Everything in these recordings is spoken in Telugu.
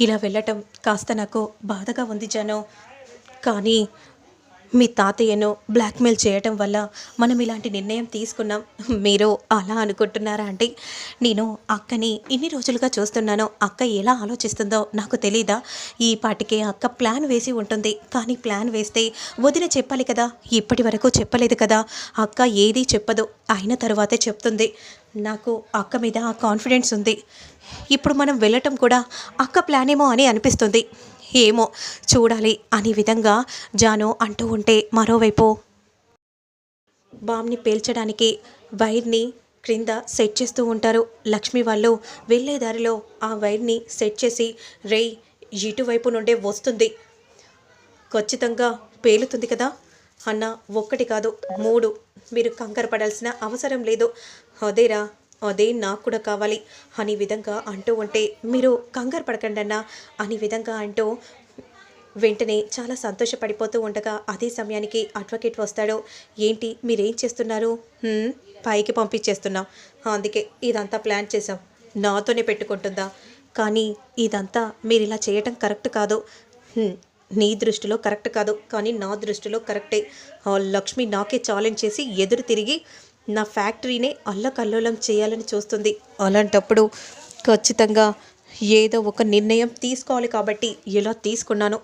ఇలా వెళ్ళటం కాస్త నాకు బాధగా ఉంది జనం. కానీ మీ తాతయ్యను బ్లాక్మెయిల్ చేయటం వల్ల మనం ఇలాంటి నిర్ణయం తీసుకున్నాం. మీరు అలా అనుకుంటున్నారా అంటే నేను అక్కని ఇన్ని రోజులుగా చూస్తున్నాను. అక్క ఎలా ఆలోచిస్తుందో నాకు తెలీదా? ఈ పాటికే అక్క ప్లాన్ వేసి ఉంటుంది. కానీ ప్లాన్ వేస్తే వదిన చెప్పాలి కదా? ఇప్పటి వరకు చెప్పలేదు కదా? అక్క ఏదీ చెప్పదు. అయిన తర్వాతే చెప్తుంది. నాకు అక్క మీద ఆ కాన్ఫిడెన్స్ ఉంది. ఇప్పుడు మనం వెళ్ళటం కూడా అక్క ప్లానేమో అని అనిపిస్తుంది. ఏమో చూడాలి అనే విధంగా జాను అంటూ ఉంటే మరోవైపు బామ్ని పేల్చడానికి వైర్ని క్రింద సెట్ చేస్తూ ఉంటారు. లక్ష్మి వాళ్ళు వెళ్ళే దారిలో ఆ వైర్ని సెట్ చేసి రేయ్ ఇటువైపు నుండే వస్తుంది. ఖచ్చితంగా పేలుతుంది కదా? అన్న ఒక్కటి కాదు మూడు. మీరు కంగారు పడాల్సిన అవసరం లేదు. అదేరా అదే నాకు కూడా కావాలి. అనే విధంగా అంటూ ఉంటే మీరు కంగారు పడకండి అన్న అనే విధంగా అంటూ వెంటనే చాలా సంతోషపడిపోతూ ఉండగా అదే సమయానికి అడ్వకేట్ వస్తాడు. ఏంటి మీరేం చేస్తున్నారు? పైకి పంపించేస్తున్నాం. అందుకే ఇదంతా ప్లాన్ చేసాం నాతోనే పెట్టుకుంటుందా? కానీ ఇదంతా మీరు ఇలా చేయటం కరెక్ట్ కాదు. నీ దృష్టిలో కరెక్ట్ కాదు. కానీ నా దృష్టిలో కరెక్టే. లక్ష్మి నాకే ఛాలెంజ్ చేసి ఎదురు తిరిగి నా ఫ్యాక్టరీనే అల్లకల్లోలం చేయాలని చూస్తుంది. అలాంటప్పుడు ఖచ్చితంగా ఏదో ఒక నిర్ణయం తీసుకోవాలి కాబట్టి ఇలా తీసుకున్నాను?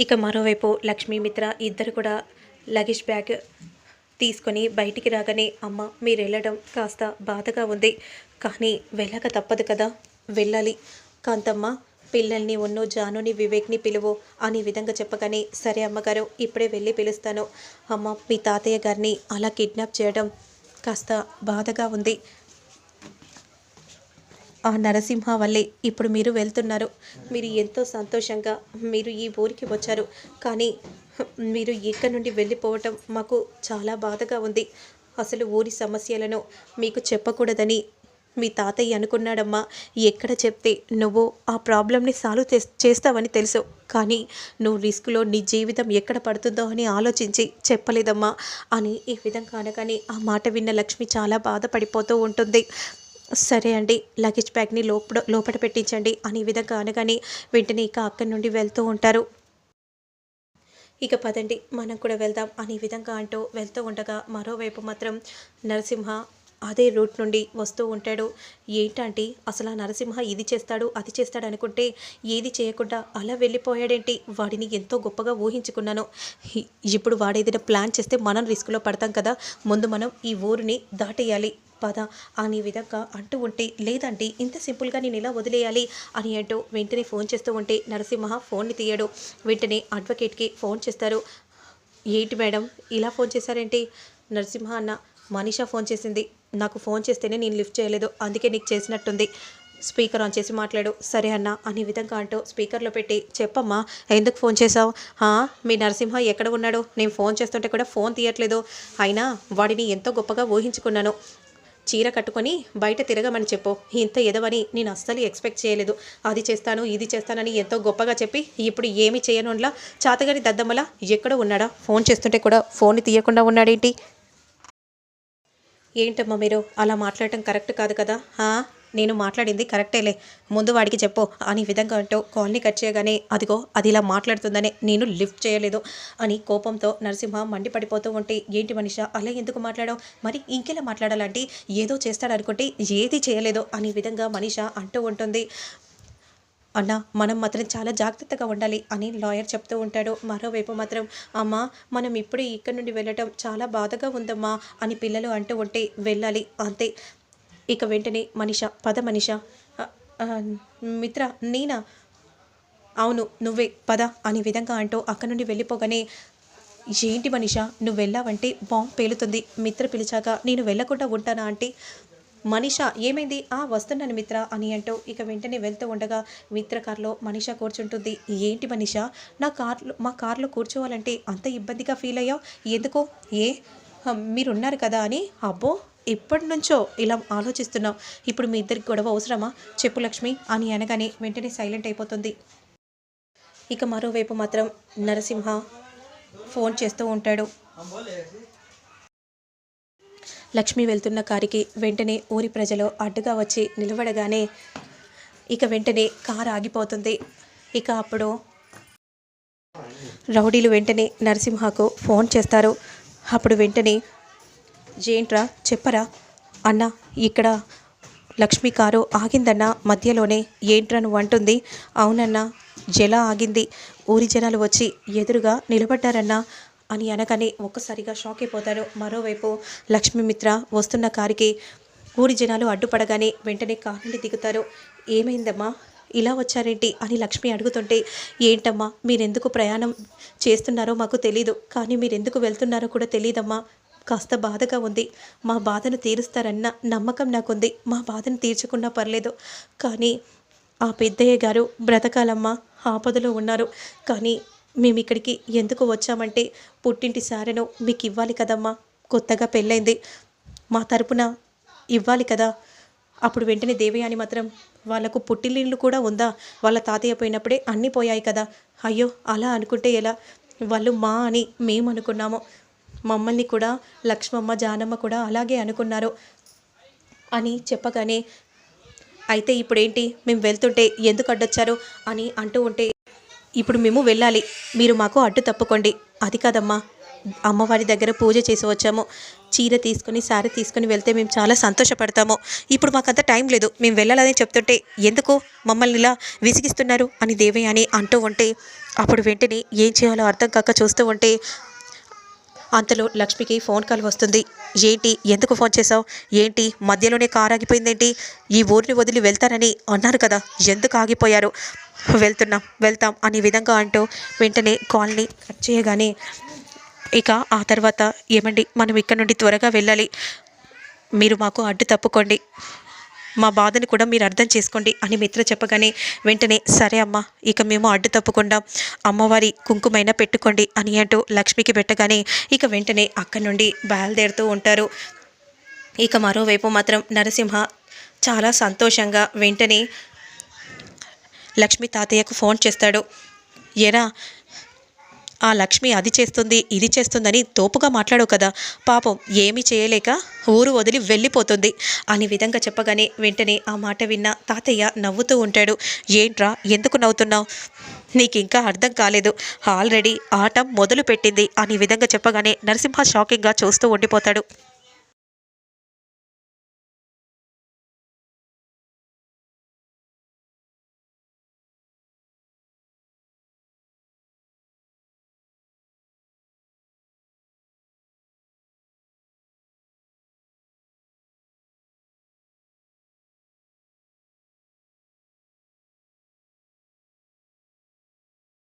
ఇక మరోవైపు లక్ష్మీ మిత్ర ఇద్దరు కూడా లగేజ్ బ్యాగ్ తీసుకొని బయటికి రాగానే అమ్మ మీరు వెళ్ళడం కాస్త బాధగా ఉంది. కానీ వెళ్ళక తప్పదు కదా? వెళ్ళాలి. కాంతమ్మ పిల్లల్ని ఉన్నో జానుని వివేక్ని పిలువు అనే విధంగా చెప్పగానే సరే అమ్మగారు ఇప్పుడే వెళ్ళి పిలుస్తాను. అమ్మ మీ తాతయ్య గారిని అలా కిడ్నాప్ చేయడం కాస్త బాధగా ఉంది. ఆ నరసింహ వల్లే ఇప్పుడు మీరు వెళ్తున్నారు. మీరు ఎంతో సంతోషంగా మీరు ఈ ఊరికి వచ్చారు. కానీ మీరు ఇక్కడ నుండి వెళ్ళిపోవటం మాకు చాలా బాధగా ఉంది. అసలు ఊరి సమస్యలను మీకు చెప్పకూడదని మీ తాతయ్య అనుకున్నాడమ్మా. ఎక్కడ చెప్తే నువ్వు ఆ ప్రాబ్లమ్ని సాల్వ్ చే చేస్తావని తెలుసు. కానీ నువ్వు రిస్క్లో నీ జీవితం ఎక్కడ పడుతుందో అని ఆలోచించి చెప్పలేదమ్మా అని ఈ విధంగా అనగానే ఆ మాట విన్న లక్ష్మి చాలా బాధపడిపోతూ ఉంటుంది. సరే అండి లగేజ్ బ్యాగ్ని లోపడ లోపల పెట్టించండి అని విధంగా అనగానే వెంటనే ఇక అక్కడి నుండి వెళ్తూ ఉంటారు. ఇక పదండి మనం కూడా వెళ్దాం అనే విధంగా అంటూ వెళ్తూ ఉండగా మరోవైపు మాత్రం నరసింహ అదే రూట్ నుండి వస్తూ ఉంటాడు. ఏంటంటే అసలు ఆ నరసింహ ఇది చేస్తాడు అది చేస్తాడు అనుకుంటే ఏది చేయకుండా అలా వెళ్ళిపోయాడేంటి? వాడిని ఎంతో గొప్పగా ఊహించుకున్నాను. ఇప్పుడు వాడేదైనా ప్లాన్ చేస్తే మనం రిస్క్లో పడతాం కదా. ముందు మనం ఈ ఊరిని దాటేయాలి. పద అని విధంగా అంటూ ఉంటే లేదంటే ఇంత సింపుల్గా నేను ఇలా వదిలేయాలి? అని అంటూ వెంటనే ఫోన్ చేస్తూ ఉంటే నరసింహ ఫోన్ని తీయడు. వెంటనే అడ్వకేట్కి ఫోన్ చేస్తారు. ఏంటి మేడం ఇలా ఫోన్ చేశారేంటి? నరసింహ అన్న మనీషా ఫోన్ చేసింది. నాకు ఫోన్ చేస్తేనే నేను లిఫ్ట్ చేయలేదు. అందుకే నీకు చేసినట్టుంది. స్పీకర్ ఆన్ చేసి మాట్లాడు. సరే అన్న అనే విధంగా అంటూ స్పీకర్లో పెట్టి చెప్పమ్మా ఎందుకు ఫోన్ చేసావు మీ నరసింహ ఎక్కడ ఉన్నాడు? నేను ఫోన్ చేస్తుంటే కూడా ఫోన్ తీయట్లేదు. అయినా వాడిని ఎంతో గొప్పగా ఊహించుకున్నాను. చీర కట్టుకొని బయట తిరగమని చెప్పు. ఇంత ఎదవని నేను అస్సలు ఎక్స్పెక్ట్ చేయలేదు. అది చేస్తాను ఇది చేస్తానని ఎంతో గొప్పగా చెప్పి ఇప్పుడు ఏమి చేయనులా చాతగారి దద్దమ్మలా ఎక్కడో ఉన్నాడా? ఫోన్ చేస్తుంటే కూడా ఫోన్ తీయకుండా ఉన్నాడేంటి? ఏంటమ్మా మీరు? అలా మాట్లాడటం కరెక్ట్ కాదు కదా? నేను మాట్లాడింది కరెక్టేలే. ముందు వాడికి చెప్పు. అని విధంగా అంటూ కాల్ని కట్ చేయగానే అదిగో అది ఇలా మాట్లాడుతుందనే నేను లిఫ్ట్ చేయలేదు అని కోపంతో నరసింహ మండిపడిపోతూ ఉంటే ఏంటి మనిష అలా ఎందుకు మాట్లాడావు? మరి ఇంకెలా మాట్లాడాలంటే ఏదో చేస్తాడనుకుంటే ఏది చేయలేదు అనే విధంగా మనిష అంటూ ఉంటుంది. అన్న మనం మాత్రం చాలా జాగ్రత్తగా ఉండాలి అని లాయర్ చెప్తూ ఉంటాడు. మరోవైపు మాత్రం అమ్మ మనం ఇప్పుడే ఇక్కడి నుండి వెళ్ళటం చాలా బాధగా ఉందమ్మా అని పిల్లలు అంటూ ఉంటే వెళ్ళాలి అంతే. ఇక వెంటనే మనిష పద మనిష. మిత్ర నేనా? అవును నువ్వే పద అనే విధంగా అంటూ అక్కడి నుండి వెళ్ళిపోగానే ఏంటి మనిష నువ్వు వెళ్ళావంటే బాంబు పేలుతుంది. మిత్ర పిలిచాక నేను వెళ్ళకుండా ఉంటానా అంటే మనిష ఏమైంది? ఆ వస్తున్నాను మిత్ర అని అంటూ ఇక వెంటనే వెళ్తూ ఉండగా మిత్ర కార్లో మనిష కూర్చుంటుంది. ఏంటి మనిష? నా కార్లో మా కార్లో కూర్చోవాలంటే అంత ఇబ్బందిగా ఫీల్ అయ్యావు? ఎందుకో? ఏ? హ, మీరున్నారు కదా అని? అబ్బో ఎప్పటి నుంచో ఇలా ఆలోచిస్తున్నావు. ఇప్పుడు మీ ఇద్దరికి గొడవ అవసరమా? చెప్పు లక్ష్మి అని అనగానే వెంటనే సైలెంట్ అయిపోతుంది. ఇక మరోవైపు మాత్రం నరసింహ ఫోన్ చేస్తూ ఉంటాడు. లక్ష్మి వెళ్తున్న కారికి వెంటనే ఊరి ప్రజలు అడ్డుగా వచ్చి నిలబడగానే ఇక వెంటనే కారు ఆగిపోతుంది. ఇక అప్పుడు రౌడీలు వెంటనే నరసింహకు ఫోన్ చేస్తారు. అప్పుడు వెంటనే జేంట్రా చెప్పరా? అన్న ఇక్కడ లక్ష్మి కారు ఆగిందన్న మధ్యలోనే ఏంట్రా నువ్వు అంటుంది. అవునన్నా జల ఆగింది. ఊరి జనాలు వచ్చి ఎదురుగా నిలబడ్డారన్నా అని అనగానే ఒక్కసారిగా షాక్ అయిపోతారు. మరోవైపు లక్ష్మీమిత్ర వస్తున్న కారికి ఊరి జనాలు అడ్డుపడగానే వెంటనే కారు నుండి దిగుతారు. ఏమైందమ్మా? ఇలా వచ్చారేంటి? అని లక్ష్మి అడుగుతుంటే ఏంటమ్మా? మీరెందుకు ప్రయాణం చేస్తున్నారో మాకు తెలీదు. కానీ మీరెందుకు వెళ్తున్నారో కూడా తెలియదమ్మా కాస్త బాధగా ఉంది. మా బాధను తీరుస్తారన్న నమ్మకం నాకుంది. మా బాధను తీర్చకుండా పర్లేదు. కానీ ఆ పెద్దయ్య గారు బ్రతకాలమ్మా. ఆపదలో ఉన్నారు. కానీ మేము ఇక్కడికి ఎందుకు వచ్చామంటే పుట్టింటి సారెను మీకు ఇవ్వాలి కదమ్మా. కొత్తగా పెళ్ళైంది. మా తరపున ఇవ్వాలి కదా. అప్పుడు వెంటనే దేవయాని మాత్రం వాళ్ళకు పుట్టిల్లు కూడా ఉందా? వాళ్ళ తాతయ్య పోయినప్పుడే అన్నీ పోయాయి కదా. అయ్యో అలా అనుకుంటే ఎలా? వాళ్ళు మా అని మేము అనుకున్నాము. మమ్మల్ని కూడా లక్ష్మమ్మ జానమ్మ కూడా అలాగే అనుకున్నారు అని చెప్పగానే అయితే ఇప్పుడేంటి? మేము వెళ్తుంటే ఎందుకు అడ్డొచ్చారు? అని అంటూ ఉంటే ఇప్పుడు మేము వెళ్ళాలి. మీరు మాకు అడ్డు తప్పుకోండి. అది కాదమ్మా. అమ్మవారి దగ్గర పూజ చేసి వచ్చాము. చీర తీసుకొని సారీ తీసుకొని వెళ్తే మేము చాలా సంతోషపడతాము. ఇప్పుడు మాకంత టైం లేదు. మేము వెళ్ళాలని చెప్తుంటే ఎందుకు? మమ్మల్ని ఇలా విసిగిస్తున్నారు? అని దేవయాని అంటూ ఉంటే అప్పుడు వెంటనే ఏం చేయాలో అర్థం కాక చూస్తూ ఉంటే అంతలో లక్ష్మికి ఫోన్ కాల్ వస్తుంది. ఏంటి ఎందుకు ఫోన్ చేశావు? ఏంటి మధ్యలోనే కారు ఆగిపోయిందేంటి? ఈ ఊరిని వదిలి వెళ్తానని అన్నారు కదా ఎందుకు ఆగిపోయారు? వెళ్తున్నాం వెళ్తాం అనే విధంగా అంటూ వెంటనే కాల్ని కట్ చేయగానే ఇక ఆ తర్వాత ఏమండి మనం ఇక్కడ నుండి త్వరగా వెళ్ళాలి. మీరు మాకు అడ్డు తప్పుకోండి. మా బాధని కూడా మీరు అర్థం చేసుకోండి అని మిత్ర చెప్పగానే వెంటనే సరే అమ్మా ఇక మేము అడ్డు తప్పకుండా అమ్మవారి కుంకుమైనా పెట్టుకోండి అని అంటూ లక్ష్మికి పెట్టగానే ఇక వెంటనే అక్కడి నుండి బయలుదేరుతూ ఉంటారు. ఇక మరోవైపు మాత్రం నరసింహ చాలా సంతోషంగా వెంటనే లక్ష్మి తాతయ్యకు ఫోన్ చేస్తాడు. ఎరా ఆ లక్ష్మి అది చేస్తుంది ఇది చేస్తుందని తోపుగా మాట్లాడవు కదా. పాపం ఏమీ చేయలేక ఊరు వదిలి వెళ్ళిపోతుంది. అని విధంగా చెప్పగానే వెంటనే ఆ మాట విన్న తాతయ్య నవ్వుతూ ఉంటాడు. ఏంట్రా ఎందుకు నవ్వుతున్నావు? నీకు ఇంకా అర్థం కాలేదు. ఆల్రెడీ ఆట మొదలు పెట్టింది అని విధంగా చెప్పగానే నరసింహ షాకింగ్గా చూస్తూ ఉండిపోతాడు.